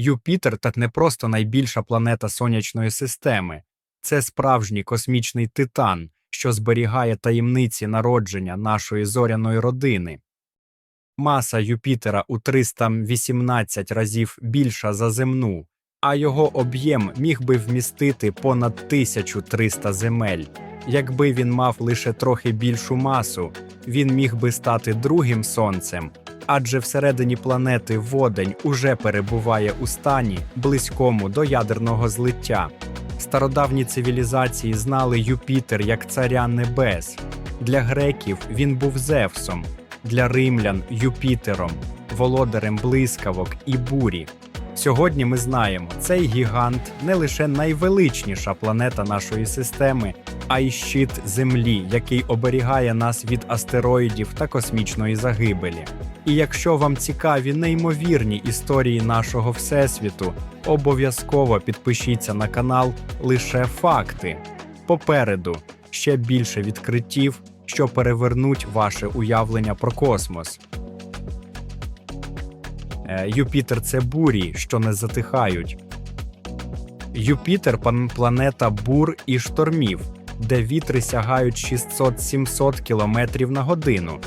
Юпітер та не просто найбільша планета сонячної системи, це справжній космічний титан, що зберігає таємниці народження нашої зоряної родини. Маса Юпітера у 318 разів більша за земну, а його об'єм міг би вмістити понад 1300 земель. Якби він мав лише трохи більшу масу, він міг би стати другим сонцем, адже всередині планети водень уже перебуває у стані, близькому до ядерного злиття. Стародавні цивілізації знали Юпітер як царя небес. Для греків він був Зевсом, для римлян Юпітером, володарем блискавок і бурі. Сьогодні ми знаємо, цей гігант не лише найвеличніша планета нашої системи, а й щит Землі, який оберігає нас від астероїдів та космічної загибелі. І якщо вам цікаві неймовірні історії нашого всесвіту, обов'язково підпишіться на канал Лише Факти. Попереду ще більше відкриттів, що перевернуть ваше уявлення про космос. Е, Юпітер це бурі, що не затихають. Юпітер планета бур і штормів, де вітри сягають 600-700 км на годину.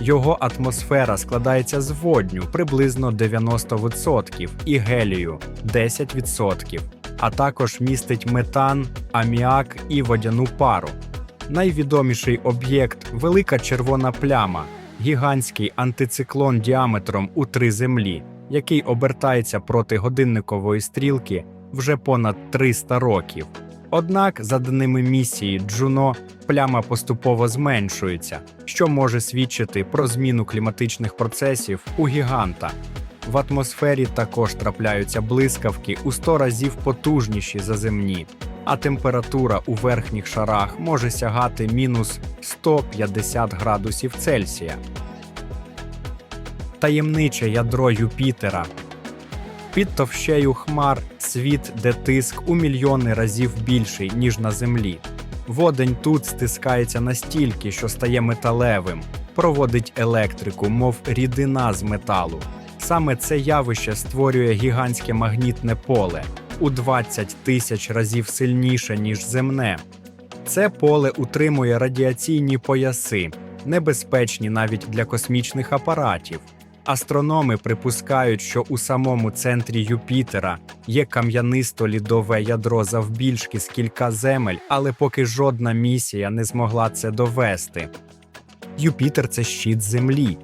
Його атмосфера складається з водню приблизно 90% і гелію 10%, а також містить метан, аміак і водяну пару. Найвідоміший об'єкт велика червона пляма, гігантський антициклон діаметром у три землі, який обертається проти годинникової стрілки вже понад 300 років. Однак, за даними місії Джуно, пляма поступово зменшується, що може свідчити про зміну кліматичних процесів у гіганта. В атмосфері також трапляються блискавки у 100 разів потужніші за земні, а температура у верхніх шарах може сягати мінус 150 градусів Цельсія. Таємниче ядро Юпітера. Під товщею хмар світ, де тиск у мільйони разів більший, ніж на землі. Водень тут стискається настільки, що стає металевим, проводить електрику, мов рідина з металу. Саме це явище створює гігантське магнітне поле у 20 тисяч разів сильніше, ніж земне. Це поле утримує радіаційні пояси, небезпечні навіть для космічних апаратів. Астрономи припускають, що у самому центрі Юпітера є кам'янисто-лідове ядро завбільшки з кілька земель, але поки жодна місія не змогла це довести. Юпітер це щит Землі.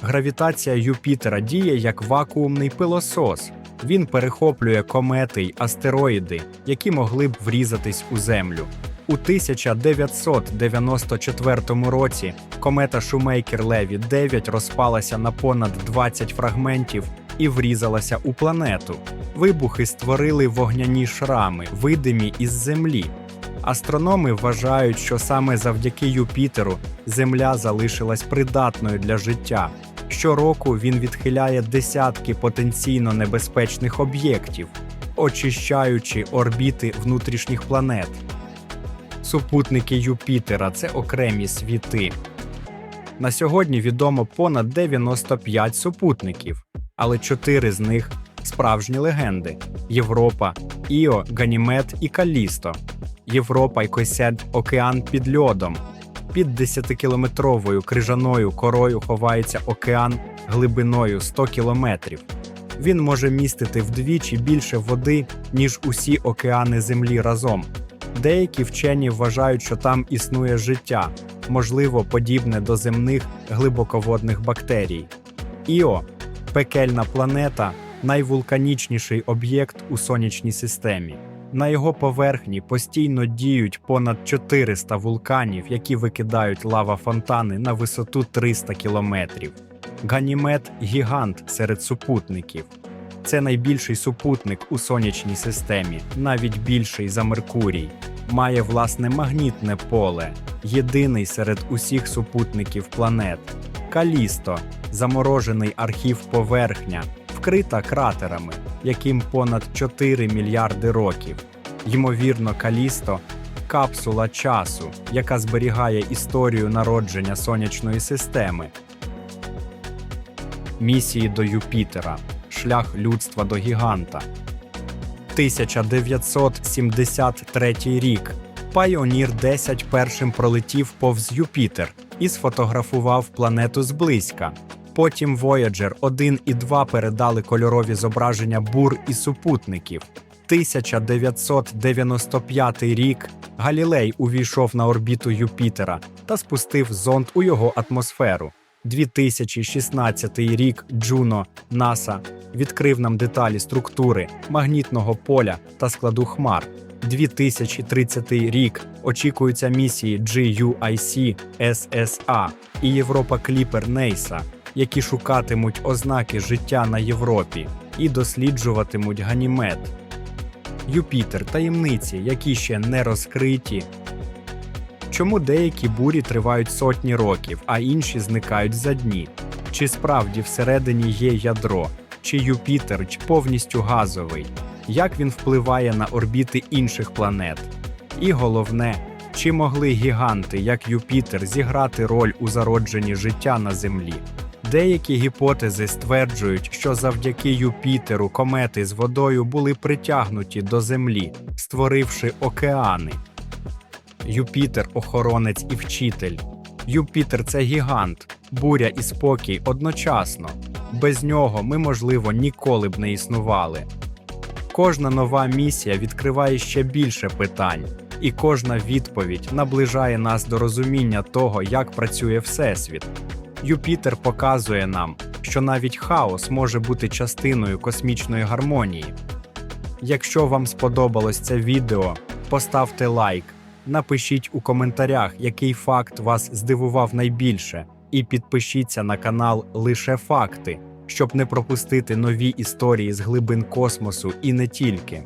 Гравітація Юпітера діє як вакуумний пилосос. Він перехоплює комети й астероїди, які могли б врізатись у Землю. У 1994 році комета Шумейкер Леві 9 розпалася на понад 20 фрагментів і врізалася у планету. Вибухи створили вогняні шрами, видимі із Землі. Астрономи вважають, що саме завдяки Юпітеру Земля залишилась придатною для життя. Щороку він відхиляє десятки потенційно небезпечних об'єктів, очищаючи орбіти внутрішніх планет. Супутники Юпітера це окремі світи. На сьогодні відомо понад 95 супутників, але чотири з них справжні легенди: Європа, Іо, Ганімед і Калісто. Європа й Койсед океан під льодом. Під 10-кілометровою крижаною корою ховається океан глибиною 100 кілометрів. Він може містити вдвічі більше води, ніж усі океани Землі разом. Деякі вчені вважають, що там існує життя, можливо, подібне до земних глибоководних бактерій. Іо пекельна планета найвулканічніший об'єкт у сонячній системі. На його поверхні постійно діють понад 400 вулканів, які викидають лава фонтани на висоту 300 кілометрів. Ганімед гігант серед супутників. Це найбільший супутник у сонячній системі, навіть більший за Меркурій. Має власне магнітне поле, єдиний серед усіх супутників планет. Калісто заморожений архів поверхня, вкрита кратерами, яким понад 4 мільярди років. Ймовірно, Калісто капсула часу, яка зберігає історію народження сонячної системи. Місії до Юпітера. шлях людства до гіганта. 1973 рік. Пайонір 10 першим пролетів повз Юпітер і сфотографував планету зблизька. Потім Voyager 1 і 2 передали кольорові зображення бур і супутників. 1995 рік Галілей увійшов на орбіту Юпітера та спустив зонд у його атмосферу. 2016 рік Джуно НАСА відкрив нам деталі структури магнітного поля та складу хмар. 2030 рік очікуються місії GUIC SSA і Європа Кліпер Нейса, які шукатимуть ознаки життя на Європі і досліджуватимуть Ганімед. Юпітер таємниці, які ще не розкриті. Чому деякі бурі тривають сотні років, а інші зникають за дні? Чи справді всередині є ядро? Чи Юпітер повністю газовий? Як він впливає на орбіти інших планет? І головне, чи могли гіганти, як Юпітер, зіграти роль у зародженні життя на Землі? Деякі гіпотези стверджують, що завдяки Юпітеру комети з водою були притягнуті до Землі, створивши океани. Юпітер охоронець і вчитель. Юпітер це гігант, буря і спокій одночасно. Без нього ми, можливо, ніколи б не існували. Кожна нова місія відкриває ще більше питань, і кожна відповідь наближає нас до розуміння того, як працює Всесвіт. Юпітер показує нам, що навіть хаос може бути частиною космічної гармонії. Якщо вам сподобалось це відео, поставте лайк, напишіть у коментарях, який факт вас здивував найбільше, і підпишіться на канал Лише Факти, щоб не пропустити нові історії з глибин космосу і не тільки.